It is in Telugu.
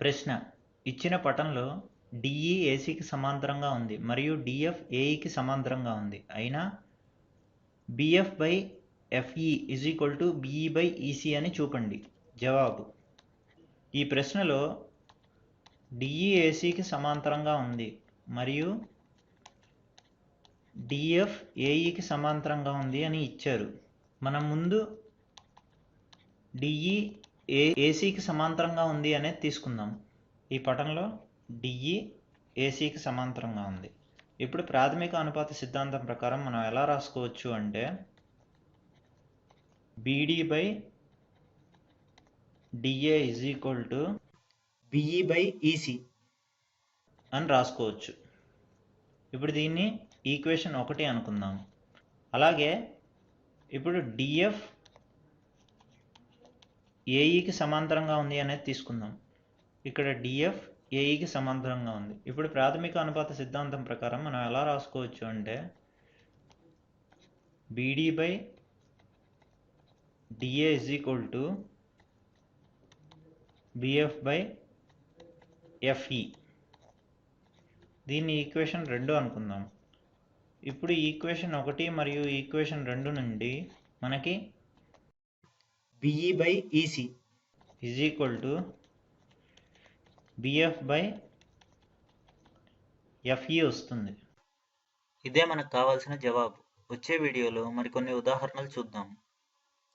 ప్రశ్న. ఇచ్చిన పటంలో డిఈ ఏసీకి సమాంతరంగా ఉంది మరియు డిఎఫ్ ఏఈకి సమాంతరంగా ఉంది. అయినా BF by FE is equal to BE by EC అని చూపండి. జవాబు. ఈ ప్రశ్నలో డిఈ ఏసీకి సమాంతరంగా ఉంది మరియు డిఎఫ్ ఏఈకి సమాంతరంగా ఉంది అని ఇచ్చారు. మనం ముందు డిఈ ఏ ఏసీకి సమాంతరంగా ఉంది అనేది తీసుకుందాం. ఈ పటంలో డిఈ ఏసీకి సమాంతరంగా ఉంది. ఇప్పుడు ప్రాథమిక అనుపాత సిద్ధాంతం ప్రకారం మనం ఎలా రాసుకోవచ్చు అంటే BD by DA is equal to BE by EC అని రాసుకోవచ్చు. ఇప్పుడు దీన్ని ఈక్వేషన్ ఒకటి అనుకుందాం. అలాగే ఇప్పుడు డిఎఫ్ ఏఈకి సమాంతరంగా ఉంది అనేది తీసుకుందాం. ఇక్కడ డిఎఫ్ ఏఈకి సమాంతరంగా ఉంది. ఇప్పుడు ప్రాథమిక అనుపాత సిద్ధాంతం ప్రకారం మనం ఎలా రాసుకోవచ్చు అంటే BD by DA is equal to BF by FE దీన్ని ఈక్వేషన్ రెండు అనుకుందాం. ఇప్పుడు ఈక్వేషన్ ఒకటి మరియు ఈక్వేషన్ రెండు నుండి మనకి BE by EC is equal to BF by FE వస్తుంది. ఇదే మనకు కావాల్సిన జవాబు. వచ్చే వీడియోలో మరికొన్ని ఉదాహరణలు చూద్దాం.